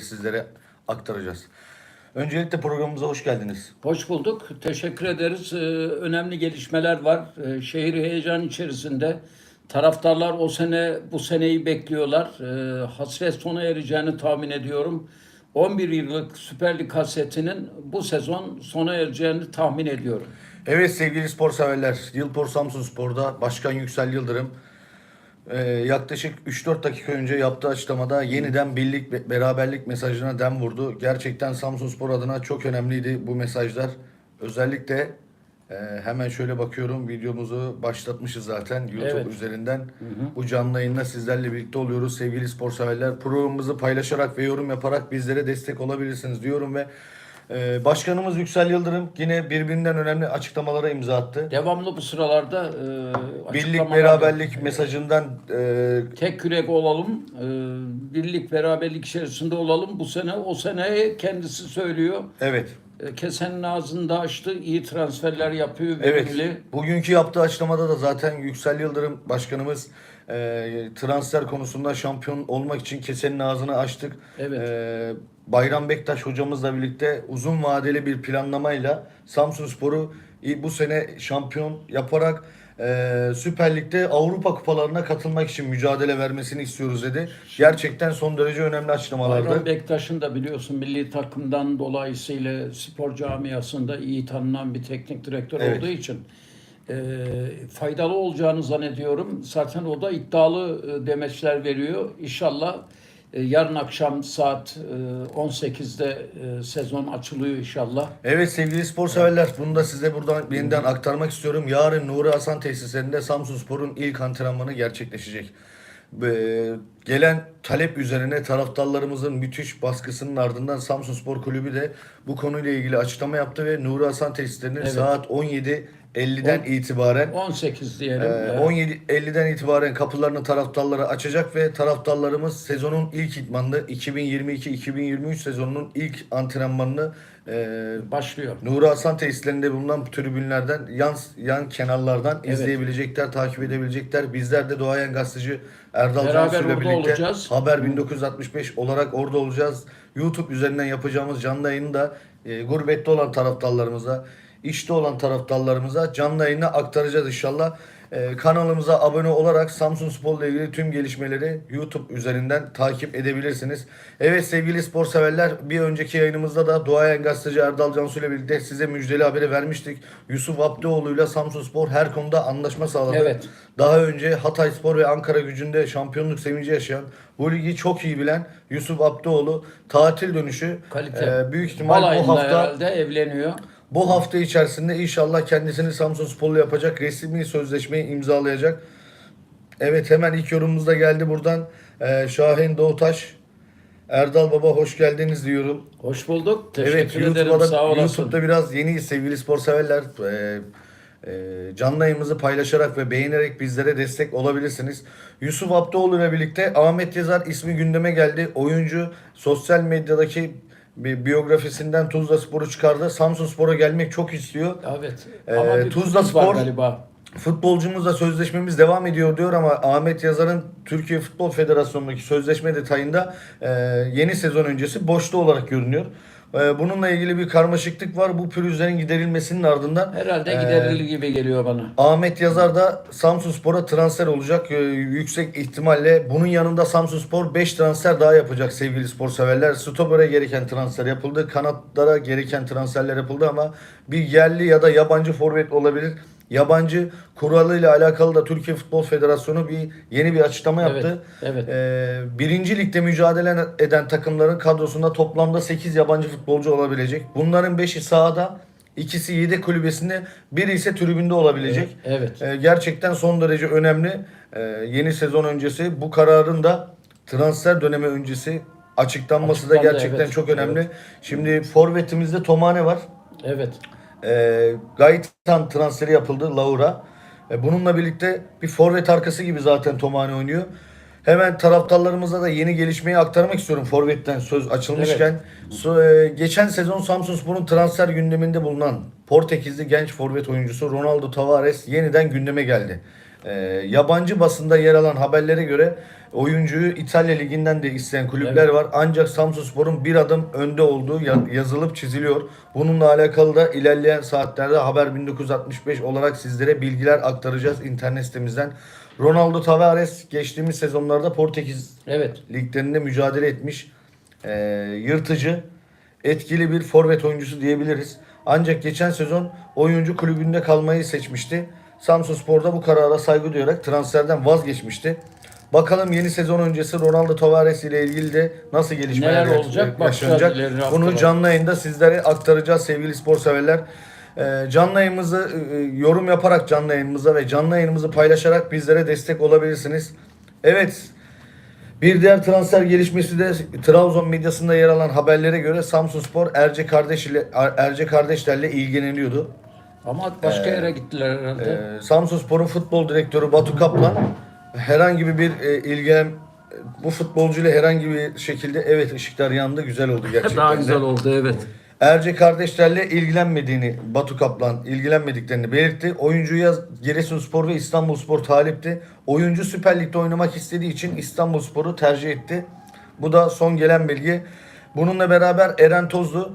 sizlere aktaracağız. Öncelikle programımıza hoş geldiniz. Hoş bulduk. Teşekkür ederiz. Ee, önemli gelişmeler var. Ee, şehir heyecan içerisinde. Taraftarlar o sene bu seneyi bekliyorlar. Ee, hasret sona ereceğini tahmin ediyorum. 11 yıllık Süper Lig hasretinin bu sezon sona ereceğini tahmin ediyorum. Evet sevgili spor severler, Yılpor Samsun Spor'da Başkan Yüksel Yıldırım e, yaklaşık 3-4 dakika önce yaptığı açıklamada yeniden birlik ve beraberlik mesajına dem vurdu. Gerçekten Samsun Spor adına çok önemliydi bu mesajlar. Özellikle e, hemen şöyle bakıyorum videomuzu başlatmışız zaten YouTube Evet. üzerinden. Bu canlı yayınla sizlerle birlikte oluyoruz sevgili spor severler. Programımızı paylaşarak ve yorum yaparak bizlere destek olabilirsiniz diyorum ve e, Başkanımız Yüksel Yıldırım yine birbirinden önemli açıklamalara imza attı. Devamlı bu sıralarda e, Birlik beraberlik mesajından e, tek yürek olalım, e, birlik beraberlik içerisinde olalım. Bu sene o sene kendisi söylüyor. evet E, Kesenin ağzında açtı, iyi transferler yapıyor, evet verimli. bugünkü yaptığı açıklamada da zaten Yüksel Yıldırım başkanımız e, transfer konusunda şampiyon olmak için kesenin ağzını açtık. Evet. E, Bayram Bektaş hocamızla birlikte uzun vadeli bir planlamayla Samsun Spor'u bu sene şampiyon yaparak e, Süper Lig'de Avrupa kupalarına katılmak için mücadele vermesini istiyoruz dedi. Gerçekten son derece önemli açıklamalardı. Bayram Bektaş'ın da biliyorsun milli takımdan dolayısıyla spor camiasında iyi tanınan bir teknik direktör Evet. olduğu için e, faydalı olacağını zannediyorum. Zaten o da iddialı e, demeçler veriyor. İnşallah e, yarın akşam saat e, 18'de e, sezon açılıyor inşallah. Evet sevgili spor severler bunu da size buradan yeniden aktarmak istiyorum. Yarın Nuri Hasan tesislerinde Samsun Spor'un ilk antrenmanı gerçekleşecek. Ee, gelen talep üzerine taraftarlarımızın müthiş baskısının ardından Samsun Spor Kulübü de bu konuyla ilgili açıklama yaptı ve Nuri Hasan tesislerinin Evet. saat 17.50'den itibaren 18 diyelim. ee, E, 17.50'den itibaren kapılarını taraftarlara açacak ve taraftarlarımız sezonun ilk idmanını 2022-2023 sezonunun ilk antrenmanını e, başlıyor. Nuri Hasan tesislerinde bulunan tribünlerden yan yan kenarlardan Evet. izleyebilecekler, takip edebilecekler. Bizler de Doğayan Gazeteci Erdal Beraber Cansu ile orada birlikte olacağız. Haber 1965 olarak orada olacağız. YouTube üzerinden yapacağımız canlı yayını da e, gurbette olan taraftarlarımıza, işte olan taraftarlarımıza canlı yayını aktaracağız inşallah. E, kanalımıza abone olarak Samsun Spor ile ilgili tüm gelişmeleri YouTube üzerinden takip edebilirsiniz. Evet sevgili spor severler bir önceki yayınımızda da Doğayan Gazeteci Erdal Cansu ile birlikte size müjdeli haberi vermiştik. Yusuf Abdioğlu ile Samsun Spor her konuda anlaşma sağladı. Evet. Daha önce Hatay Spor ve Ankara gücünde şampiyonluk sevinci yaşayan, bu ligi çok iyi bilen Yusuf Abdioğlu tatil dönüşü Kalite. e, büyük ihtimal bu hafta herhalde evleniyor. Bu hafta içerisinde inşallah kendisini Samsun Spor'la yapacak resmi sözleşmeyi imzalayacak. Evet hemen ilk yorumumuz da geldi buradan. Ee, Şahin Doğutaş, Erdal Baba hoş geldiniz diyorum. Hoş bulduk. evet Teşekkür ederim. YouTube'da, Sağ olasın. YouTube'da biraz yeniyiz sevgili spor severler. Ee, e, canlı yayımızı paylaşarak ve beğenerek bizlere destek olabilirsiniz. Yusuf Abdoğlu ile birlikte Ahmet Yazar ismi gündeme geldi. Oyuncu sosyal medyadaki bir biyografisinden Tuzla Spor'u çıkardı. Samsun Spor'a gelmek çok istiyor. Evet. Ee, Ama bir Tuzla var Spor- galiba. Futbolcumuzla sözleşmemiz devam ediyor diyor ama Ahmet Yazar'ın Türkiye Futbol Federasyonu'ndaki sözleşme detayında e, yeni sezon öncesi boşta olarak görünüyor. E, bununla ilgili bir karmaşıklık var. Bu pürüzlerin giderilmesinin ardından Herhalde e, giderilir gibi geliyor bana. Ahmet Yazar da Samsun Spor'a transfer olacak. Ee, yüksek ihtimalle bunun yanında Samsun Spor 5 transfer daha yapacak sevgili spor severler. Stoper'e gereken transfer yapıldı. Kanatlara gereken transferler yapıldı ama bir yerli ya da yabancı forvet olabilir. Yabancı kuralıyla alakalı da Türkiye Futbol Federasyonu bir yeni bir açıklama Evet, yaptı. evet. Ee, birinci ligde mücadele eden takımların kadrosunda toplamda 8 yabancı futbolcu olabilecek. Bunların 5'i sahada, ikisi yedek kulübesinde, biri ise tribünde olabilecek. Evet. Ee, gerçekten son derece önemli. Ee, yeni sezon öncesi bu kararın da transfer dönemi öncesi açıklanması da Açıklandı, gerçekten evet. çok önemli. Evet. Şimdi forvetimizde Tomane var. Evet. Ee, Gaetan transferi yapıldı Laura. Ee, bununla birlikte bir forvet arkası gibi zaten Tomane oynuyor. Hemen taraftarlarımıza da yeni gelişmeyi aktarmak istiyorum forvetten söz açılmışken. So- e, geçen sezon Samsunspor'un transfer gündeminde bulunan Portekizli genç forvet oyuncusu Ronaldo Tavares yeniden gündeme geldi. Ee, yabancı basında yer alan haberlere göre oyuncuyu İtalya Ligi'nden de isteyen kulüpler var. Ancak Samsunspor'un bir adım önde olduğu ya- yazılıp çiziliyor. Bununla alakalı da ilerleyen saatlerde Haber 1965 olarak sizlere bilgiler aktaracağız internet sitemizden. Ronaldo Tavares geçtiğimiz sezonlarda Portekiz Evet. liglerinde mücadele etmiş. Ee, yırtıcı, etkili bir forvet oyuncusu diyebiliriz. Ancak geçen sezon oyuncu kulübünde kalmayı seçmişti. Samsunspor'da bu karara saygı duyarak transferden vazgeçmişti. Bakalım yeni sezon öncesi Ronaldo Tavares ile ilgili de nasıl gelişmeler Neler olacak? Yaşanacak. Bunu canlı yayında sizlere aktaracağız sevgili spor severler. Ee, canlı yayınımızı e, yorum yaparak canlı yayınımıza ve canlı yayınımızı paylaşarak bizlere destek olabilirsiniz. Evet bir diğer transfer gelişmesi de Trabzon medyasında yer alan haberlere göre Samsunspor Erce kardeş ile Erce kardeşlerle ilgileniyordu. Ama başka yere gittiler herhalde. Ee, Samsunspor'un futbol direktörü Batu Kaplan herhangi bir e, ilgilen bu futbolcuyla herhangi bir şekilde evet ışıklar yandı güzel oldu gerçekten. Daha de. güzel oldu evet. Erce kardeşlerle ilgilenmediğini Batu Kaplan ilgilenmediklerini belirtti. Oyuncuya Giresunspor ve İstanbulspor talipti. Oyuncu Süper Lig'de oynamak istediği için İstanbulspor'u tercih etti. Bu da son gelen bilgi. Bununla beraber Eren Tozlu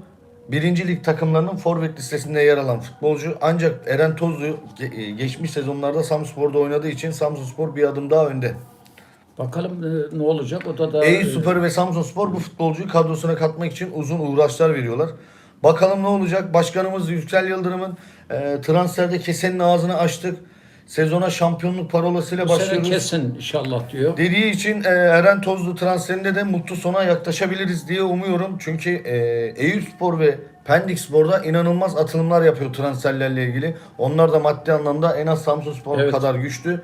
birinci lig takımlarının forvet listesinde yer alan futbolcu. Ancak Eren Tozlu e, geçmiş sezonlarda Samspor'da oynadığı için Samsunspor bir adım daha önde. Bakalım e, ne olacak o da da Eyüpspor ve Samsunspor bu futbolcuyu kadrosuna katmak için uzun uğraşlar veriyorlar. Bakalım ne olacak? Başkanımız Yüksel Yıldırım'ın e, transferde kesenin ağzını açtık. Sezona şampiyonluk parolasıyla bu sene başlıyoruz. kesin inşallah diyor. Dediği için e, Eren Tozlu transferinde de mutlu sona yaklaşabiliriz diye umuyorum. Çünkü e, Eyüpspor ve Pendikspor'da inanılmaz atılımlar yapıyor transferlerle ilgili. Onlar da maddi anlamda en az Samsunspor Evet. kadar güçlü.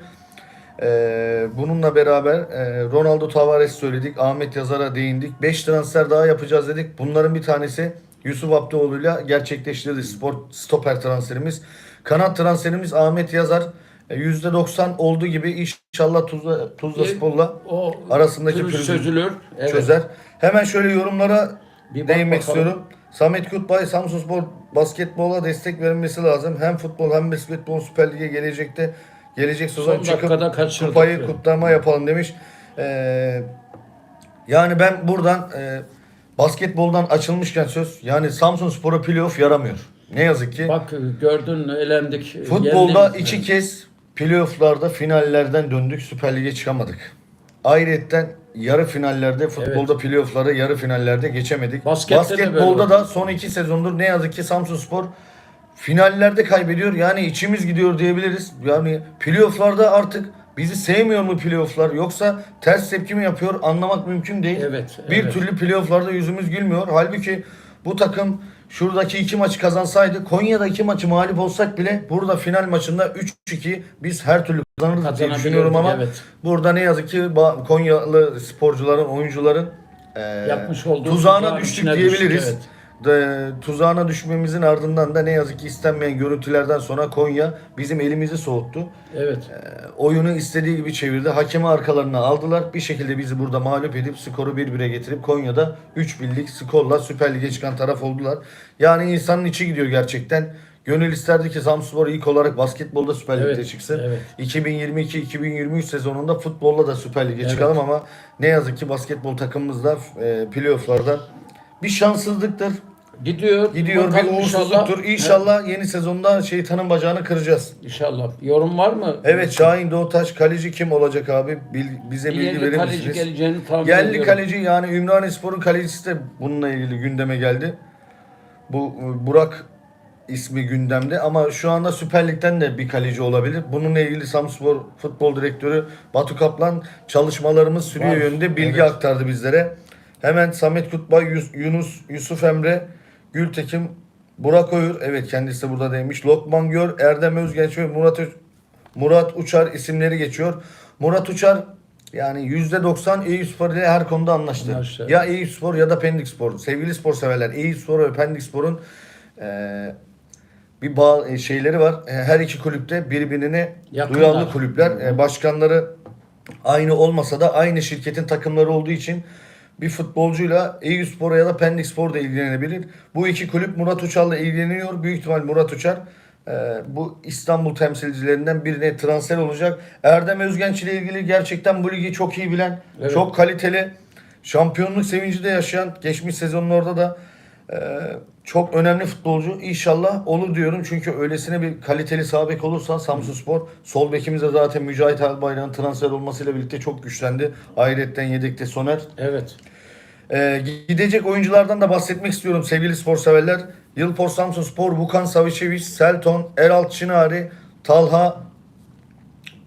E, bununla beraber e, Ronaldo Tavares söyledik. Ahmet Yazar'a değindik. 5 transfer daha yapacağız dedik. Bunların bir tanesi Yusuf Abdioğlu'yla gerçekleştirdi spor stoper transferimiz. Kanat transferimiz Ahmet Yazar. E, %90 olduğu gibi inşallah Tuzla, Tuzla E, Spor'la O arasındaki pürüz pürüzü çözülür. Evet. çözer. Hemen şöyle yorumlara Bir değinmek bakalım. istiyorum. Samet Kutbay, Samsunspor basketbola destek verilmesi lazım. Hem futbol hem basketbol Süper Lig'e gelecekte gelecek sezon Son çıkıp kupayı kutlama yapalım demiş. Ee, yani ben buradan e, basketboldan açılmışken söz yani Samsunspor'a playoff yaramıyor. Ne yazık ki. Bak gördün elendik. Futbolda yendik. iki kez playofflarda finallerden döndük. Süper Lig'e çıkamadık. Ayrıca yarı finallerde futbolda playoffları yarı finallerde geçemedik. Baskette Basketbolda da son iki sezondur ne yazık ki Samsunspor finallerde kaybediyor. Yani içimiz gidiyor diyebiliriz. Yani playofflarda artık bizi sevmiyor mu playofflar yoksa ters tepki mi yapıyor anlamak mümkün değil. Evet, Bir evet. türlü playofflarda yüzümüz gülmüyor. Halbuki bu takım şuradaki iki maçı kazansaydı Konya'da iki maçı mağlup olsak bile burada final maçında 3-2 biz her türlü kazanırız diye düşünüyorum ama evet. burada ne yazık ki Konyalı sporcuların, oyuncuların e, Yapmış olduğu tuzağına tuzağın düştük diyebiliriz. düştük, evet. De, tuzağına düşmemizin ardından da ne yazık ki istenmeyen görüntülerden sonra Konya bizim elimizi soğuttu. Evet. Oyunu istediği gibi çevirdi. Hakemi arkalarına aldılar. Bir şekilde bizi burada mağlup edip skoru 1-1'e getirip Konya'da 3 birlik skorla Süper Lig'e çıkan taraf oldular. Yani insanın içi gidiyor gerçekten. Gönül isterdi ki Samspor ilk olarak basketbolda Süper Lig'de Evet, çıksın. evet. 2022-2023 sezonunda futbolla da Süper Lig'e Evet. çıkalım ama ne yazık ki basketbol takımımız da e, playofflarda bir şanssızlıktır. Gidiyor. Gidiyor bir Bakalım uğursuzluktur. İnşallah yeni sezonda şeytanın bacağını kıracağız. İnşallah. Yorum var mı? Evet Şahin Doğutaş kaleci kim olacak abi? Bil- bize bilgi İleri verir kaleci misiniz? geleceğini tahmin Yerli ediyorum. kaleci yani Ümraniyespor'un kalecisi de bununla ilgili gündeme geldi. Bu e, Burak ismi gündemde ama şu anda Süper Lig'den de bir kaleci olabilir. Bununla ilgili Samspor Futbol Direktörü Batu Kaplan çalışmalarımız sürüyor Var, yönünde bilgi aktardı bizlere. Hemen Samet Kutbay, Yunus, Yusuf Emre, Gültekin, Burak Oyur, evet kendisi burada demiş. Lokman Gör, Erdem Özgenç ve Murat Murat Uçar isimleri geçiyor. Murat Uçar yani %90 Eyüpspor ile her konuda anlaştı. Anlaştı. Ya Eyüpspor ya da Pendikspor. Sevgili spor severler Eyüpspor ve Pendikspor'un eee bir bağ e, şeyleri var. E, Her iki kulüpte birbirine Yakınlar. duyarlı kulüpler. E, Başkanları aynı olmasa da aynı şirketin takımları olduğu için bir futbolcuyla Eyüpspor ya da Pendikspor da ilgilenebilir. Bu iki kulüp Murat Uçar'la ilgileniyor. Büyük ihtimal Murat Uçar e, bu İstanbul temsilcilerinden birine transfer olacak. Erdem Özgenç ile ilgili gerçekten bu ligi çok iyi bilen, Evet. çok kaliteli, şampiyonluk sevinci de yaşayan, geçmiş sezonun orada da e, çok önemli futbolcu. İnşallah olur diyorum. Çünkü öylesine bir kaliteli sağ bek olursa Samsunspor sol bekimiz de zaten Mücahit Albayrak'ın transfer olmasıyla birlikte çok güçlendi. Ayrıca yedekte Soner. Evet. Ee, gidecek oyunculardan da bahsetmek istiyorum sevgili spor severler. Yılpor Samsun Spor, Vukan Savicevic, Selton, Eralt Çınari, Talha,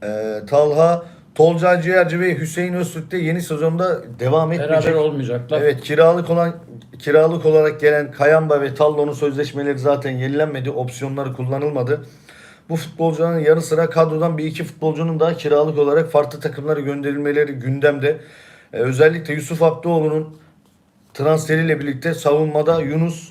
e, Talha, Tolca Ciğerci ve Hüseyin Öztürk de yeni sezonda devam Beraber etmeyecek. olmayacaklar. Evet kiralık olan kiralık olarak gelen Kayamba ve Tallo'nun sözleşmeleri zaten yenilenmedi. Opsiyonları kullanılmadı. Bu futbolcuların yanı sıra kadrodan bir iki futbolcunun daha kiralık olarak farklı takımlara gönderilmeleri gündemde. Ee, özellikle Yusuf Abdioğlu'nun transferiyle birlikte savunmada Yunus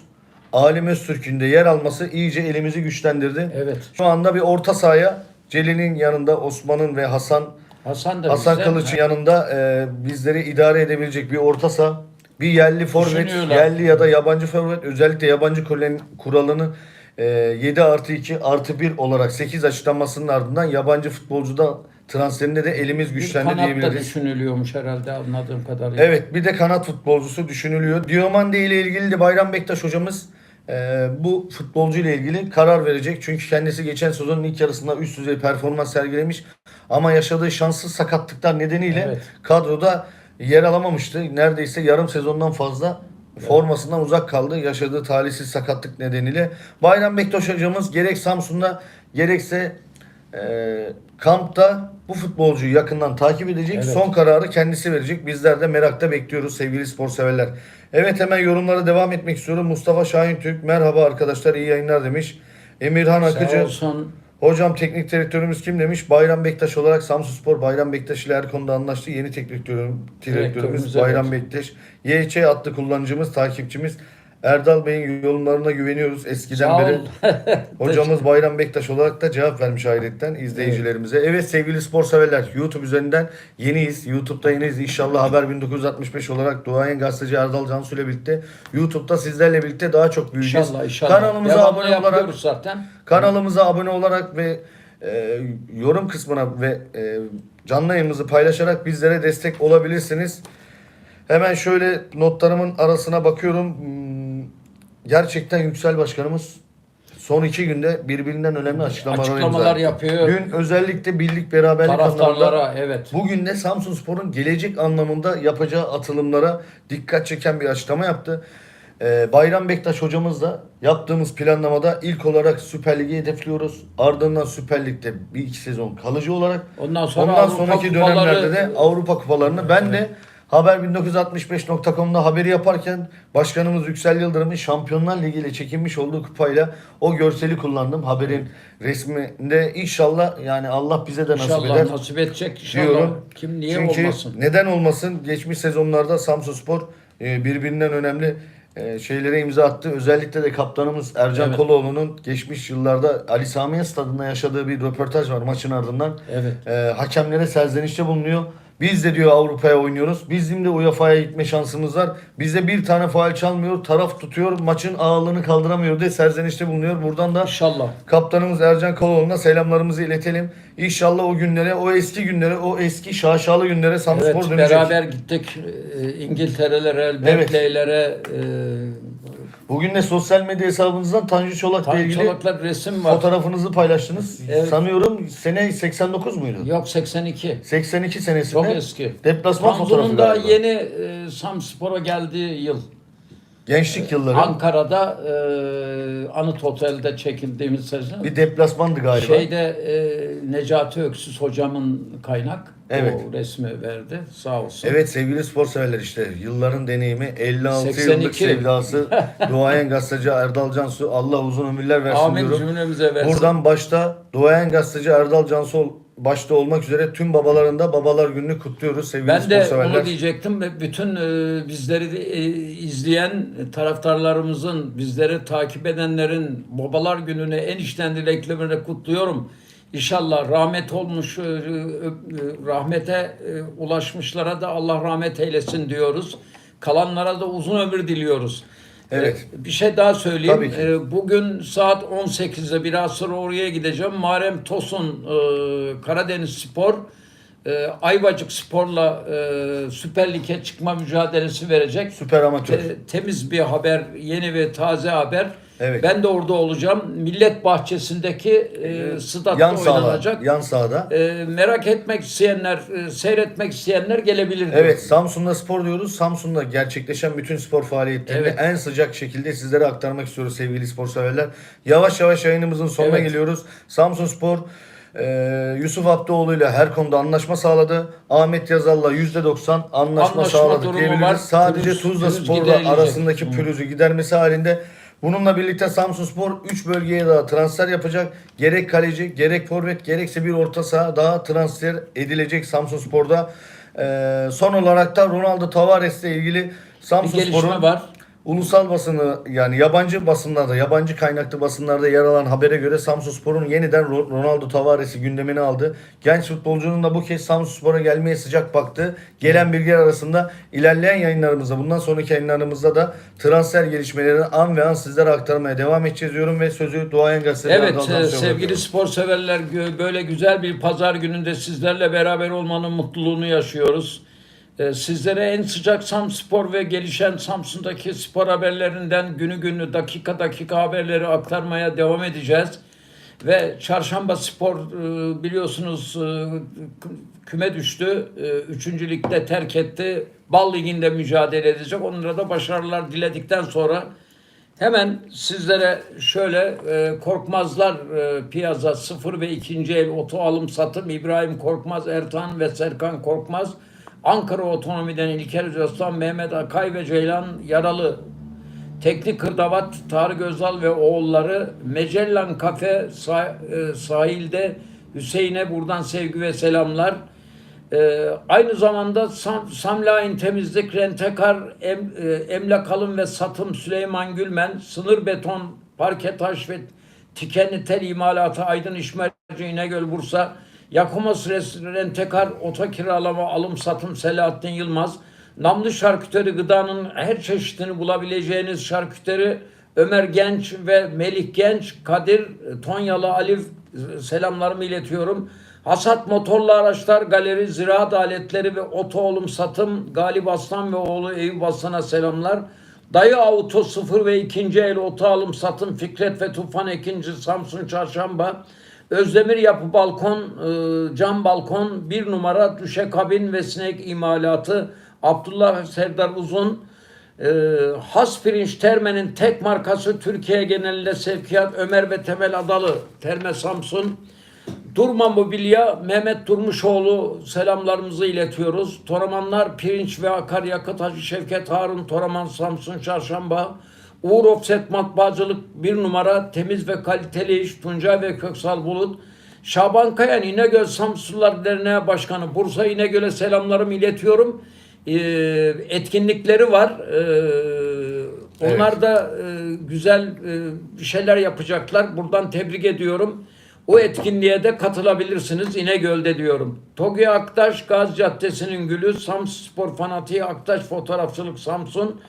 Alim Öztürk'ün de yer alması iyice elimizi güçlendirdi. Evet. Şu anda bir orta sahaya Celil'in yanında Osman'ın ve Hasan Hasan da Hasan bizde. Kılıç'ın yanında e, bizleri idare edebilecek bir orta saha, bir yerli forvet, yerli ya da yabancı forvet, özellikle yabancı kuralını e, 7 artı 2 artı 1 olarak 8 açıklamasının ardından yabancı futbolcuda transferinde de elimiz Bir güçlendi kanat da diyebiliriz. düşünülüyormuş herhalde anladığım kadarıyla. Evet bir de kanat futbolcusu düşünülüyor. Diomande ile ilgili de Bayram Bektaş hocamız e, bu futbolcu ile ilgili karar verecek. Çünkü kendisi geçen sezonun ilk yarısında üst düzey performans sergilemiş. Ama yaşadığı şanssız sakatlıklar nedeniyle Evet. kadroda yer alamamıştı. Neredeyse yarım sezondan fazla formasından uzak kaldı. Yaşadığı talihsiz sakatlık nedeniyle. Bayram Bektaş hocamız gerek Samsun'da gerekse e, kampta bu futbolcuyu yakından takip edecek. Evet. Son kararı kendisi verecek. Bizler de merakla bekliyoruz sevgili spor severler. Evet hemen yorumlara devam etmek istiyorum. Mustafa Şahin Türk merhaba arkadaşlar iyi yayınlar demiş. Emirhan Akıcı olsun. hocam teknik direktörümüz kim demiş. Bayram Bektaş olarak Samsunspor Bayram Bektaş ile her konuda anlaştı. Yeni teknik direktörüm- direktörümüz Direktörümüz, Bayram evet. Bektaş. YÇ adlı kullanıcımız takipçimiz. Erdal Bey'in yorumlarına güveniyoruz eskiden Sağ beri. Hocamız Bayram Bektaş olarak da cevap vermiş hayretten izleyicilerimize. Evet. sevgili spor severler YouTube üzerinden yeniyiz. YouTube'da yeniyiz. İnşallah Haber 1965 olarak Doğayan Gazeteci Erdal Cansu ile birlikte YouTube'da sizlerle birlikte daha çok büyüyeceğiz. İnşallah inşallah. Kanalımıza Devamlı abone olarak zaten. kanalımıza abone olarak ve e, yorum kısmına ve e, canlı yayınımızı paylaşarak bizlere destek olabilirsiniz. Hemen şöyle notlarımın arasına bakıyorum. Gerçekten Yüksel Başkanımız son iki günde birbirinden önemli açıklamalar, Açıklamalar yapıyor. Dün özellikle birlik beraberlik anlamında evet. Bugün de Samsunspor'un gelecek anlamında yapacağı atılımlara dikkat çeken bir açıklama yaptı. Ee, Bayram Bektaş hocamız da yaptığımız planlamada ilk olarak Süper Lig'i hedefliyoruz. Ardından Süper Lig'de bir iki sezon kalıcı olarak Ondan sonra ondan Avrupa sonraki kupaları- dönemlerde de Avrupa kupalarını ben de Haber1965.com'da haberi yaparken başkanımız Yüksel Yıldırım'ın Şampiyonlar Ligi ile çekinmiş olduğu kupayla o görseli kullandım. Haberin resminde inşallah yani Allah bize de nasip İnşallah eder nasip edecek inşallah. diyorum. Kim niye Çünkü olmasın? neden olmasın? Geçmiş sezonlarda Samsunspor e, birbirinden önemli e, şeylere imza attı. Özellikle de kaptanımız Ercan Evet. Koloğlu'nun geçmiş yıllarda Ali Samiye stadında yaşadığı bir röportaj var maçın ardından. Evet. E, hakemlere serzenişte bulunuyor. Biz de diyor Avrupa'ya oynuyoruz. Bizim de UEFA'ya gitme şansımız var. Bize bir tane faal çalmıyor, taraf tutuyor, maçın ağırlığını kaldıramıyor diye serzenişte bulunuyor. Buradan da İnşallah. Kaptanımız Ercan Koloğlu'na selamlarımızı iletelim. İnşallah o günlere, o eski günlere, o eski şaşalı günlere Samspor Evet dönecek. beraber gittik e, İngiltere'lere, Evet. Berkeley'lere, Bugün de sosyal medya hesabınızdan Tanju Çolak'la e, ilgili Çolaklar resim var. fotoğrafınızı paylaştınız. Evet. Sanıyorum sene 89 muydu? Yok 82. 82 senesinde. Çok eski. Deplasman fotoğrafı Tanzu'nun da galiba. yeni e, Samspor'a geldiği yıl. Gençlik yılları. Ankara'da e, Anıt Otel'de çekildiğimiz sezon. Bir deplasmandı galiba. Şeyde e, Necati Öksüz hocamın kaynak Evet. o resmi verdi. Sağ olsun. Evet sevgili spor severler işte yılların deneyimi 56 yıllık 82. sevdası duayen gazeteci Erdal Cansu Allah uzun ömürler versin Amin diyorum. cümlemize versin. Buradan başta duayen gazeteci Erdal Cansu başta olmak üzere tüm babaların da babalar gününü kutluyoruz sevgili Ben de severler. onu diyecektim ve bütün e, bizleri e, izleyen taraftarlarımızın, bizleri takip edenlerin babalar gününü en içten dileklerimle kutluyorum. İnşallah rahmet olmuş, e, e, rahmete e, ulaşmışlara da Allah rahmet eylesin diyoruz. Kalanlara da uzun ömür diliyoruz. Evet. Ee, Bir şey daha söyleyeyim. Tabii ki. Ee, Bugün saat 18'de biraz sonra oraya gideceğim. Muharrem Tosun e, Karadeniz Spor e, Ayvacık Spor'la e, Süper Lig'e çıkma mücadelesi verecek. Süper amatör. Te- temiz bir haber, yeni ve taze haber. Evet. Ben de orada olacağım. Millet Bahçesi'ndeki e, statta yan sahada. oynanacak. Yan sahada. E, merak etmek isteyenler, e, seyretmek isteyenler gelebilir. Evet Samsun'da spor diyoruz. Samsun'da gerçekleşen bütün spor faaliyetlerini Evet. en sıcak şekilde sizlere aktarmak istiyoruz sevgili spor severler. Yavaş yavaş yayınımızın sonuna Evet. geliyoruz. Samsun Spor e, Yusuf Abdoğlu ile her konuda anlaşma sağladı. Ahmet Yazal'la %90 anlaşma, Anlaşma sağladı diyebiliriz. var. Sadece Pürüz- Tuzla Spor'la arasındaki pürüzü gidermesi halinde Bununla birlikte Samsun Spor 3 bölgeye daha transfer yapacak. Gerek kaleci, gerek forvet, gerekse bir orta saha daha transfer edilecek Samsun Spor'da. Ee, son olarak da Ronaldo Tavares ile ilgili Bir Samsun gelişme Spor'un var. Ulusal basını yani yabancı basınlarda, yabancı kaynaklı basınlarda yer alan habere göre Samsun Spor'un yeniden Ro- Ronaldo Tavares'i gündemine aldı. Genç futbolcunun da bu kez Samsun Spor'a gelmeye sıcak baktı. Gelen bilgiler arasında ilerleyen yayınlarımızda, bundan sonraki yayınlarımızda da transfer gelişmelerini an ve an sizlere aktarmaya devam edeceğiz diyorum ve sözü Doğayan Gazete'de Evet e, sevgili spor severler böyle güzel bir pazar gününde sizlerle beraber olmanın mutluluğunu yaşıyoruz. E, Sizlere en sıcak Sam Spor ve gelişen Samsun'daki spor haberlerinden günü günü dakika dakika haberleri aktarmaya devam edeceğiz. Ve Çarşamba Spor e, biliyorsunuz e, kü- küme düştü. E, Üçüncü ligde terk etti. Bal Ligi'nde mücadele edecek. Onlara da başarılar diledikten sonra Hemen sizlere şöyle Korkmazlar Piyaza 0 ve 2. el oto alım satım İbrahim Korkmaz, Ertan ve Serkan Korkmaz Ankara Otonomi'den İlker Özaslan, Mehmet Akay ve Ceylan Yaralı Teknik Kırdavat, Tarık Özal ve oğulları Mecellan Kafe sah- e, sahilde Hüseyin'e buradan sevgi ve selamlar. Ee, aynı zamanda Sam, Samlain Temizlik, Rentekar, em, e, Emlak Alım ve Satım Süleyman Gülmen, Sınır Beton, Parke Taş ve Tikenli Tel İmalatı Aydın İşmerci İnegöl Bursa, Yakomos Res- Rentekar, Oto Kiralama Alım Satım Selahattin Yılmaz, Namlı Şarküteri Gıdanın her çeşidini bulabileceğiniz şarküteri Ömer Genç ve Melih Genç, Kadir Tonyalı Ali e, selamlarımı iletiyorum. Hasat Motorlu Araçlar Galeri, Ziraat Aletleri ve Oto Olum Satım Galip Aslan ve oğlu Eyüp Aslan'a selamlar. Dayı Auto 0 ve 2. el oto alım satım Fikret ve Tufan Ekinci Samsun Çarşamba. Özdemir Yapı Balkon, e, cam balkon, bir numara düşe kabin ve sinek imalatı. Abdullah Serdar Uzun, e, Has Pirinç Terme'nin tek markası Türkiye genelinde sevkiyat Ömer ve Temel Adalı, Terme Samsun. Durma Mobilya, Mehmet Durmuşoğlu selamlarımızı iletiyoruz. Toramanlar, Pirinç ve Akaryakıt Hacı Şevket Harun, Toraman, Samsun, Çarşamba. Uğur Offset Matbaacılık bir numara, temiz ve kaliteli iş, Tuncay ve Köksal Bulut. Şaban Kayan, İnegöl Samsunlar Derneği Başkanı, Bursa İnegöl'e selamlarımı iletiyorum. Ee, etkinlikleri var. Ee, onlar da e, güzel e, şeyler yapacaklar. Buradan tebrik ediyorum. O etkinliğe de katılabilirsiniz İnegöl'de diyorum. Togi Aktaş Gaz Caddesi'nin gülü Samsun Spor Fanatiği Aktaş Fotoğrafçılık Samsun.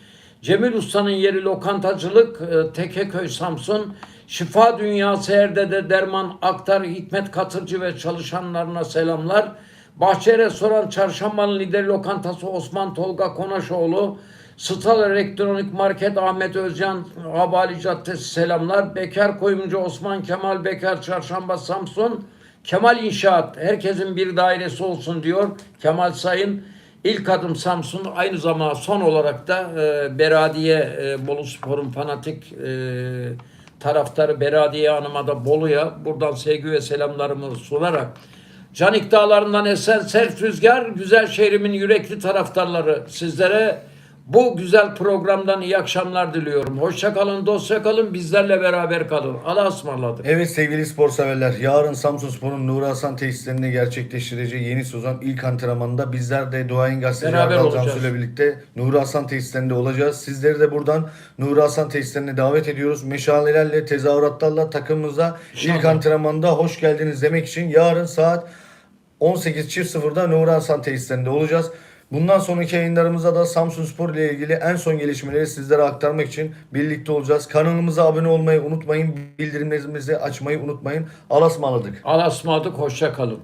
Cemil Usta'nın yeri lokantacılık e, Tekeköy Samsun. Şifa Dünyası Erde'de Derman Aktar Hikmet Katırcı ve çalışanlarına selamlar. Bahçe Restoran Çarşambalı Lider Lokantası Osman Tolga Konaşoğlu. Stal Elektronik Market Ahmet Özcan Habali Caddesi selamlar. Bekar Koyuncu Osman Kemal Bekar Çarşamba Samsun. Kemal İnşaat herkesin bir dairesi olsun diyor Kemal Sayın. İlk adım Samsun. Aynı zamanda son olarak da e, Beradiye e, Bolu Spor'un fanatik e, taraftarı Beradiye Hanım'a da Bolu'ya buradan sevgi ve selamlarımı sunarak Canik Dağları'ndan esen sert rüzgar, güzel şehrimin yürekli taraftarları sizlere bu güzel programdan iyi akşamlar diliyorum. Hoşça kalın, dostça kalın, bizlerle beraber kalın. Allah'a ısmarladık. Evet sevgili spor severler. Yarın Samsun Spor'un Nuri Hasan tesislerinde gerçekleştireceği yeni sezon ilk antrenmanında bizler de Doğayan Gazeteci Beraber Erdal olacağız. Cansu ile birlikte Nuri Hasan tesislerinde olacağız. Sizleri de buradan Nuri Hasan tesislerine davet ediyoruz. Meşalelerle, tezahüratlarla takımımıza ilk İnşallah. antrenmanda hoş geldiniz demek için yarın saat 18.00'da Nuri Hasan tesislerinde olacağız. Bundan sonraki yayınlarımızda da Samsun Spor ile ilgili en son gelişmeleri sizlere aktarmak için birlikte olacağız. Kanalımıza abone olmayı unutmayın. Bildirimlerimizi açmayı unutmayın. Alasmaladık. Alasmadık, hoşça kalın.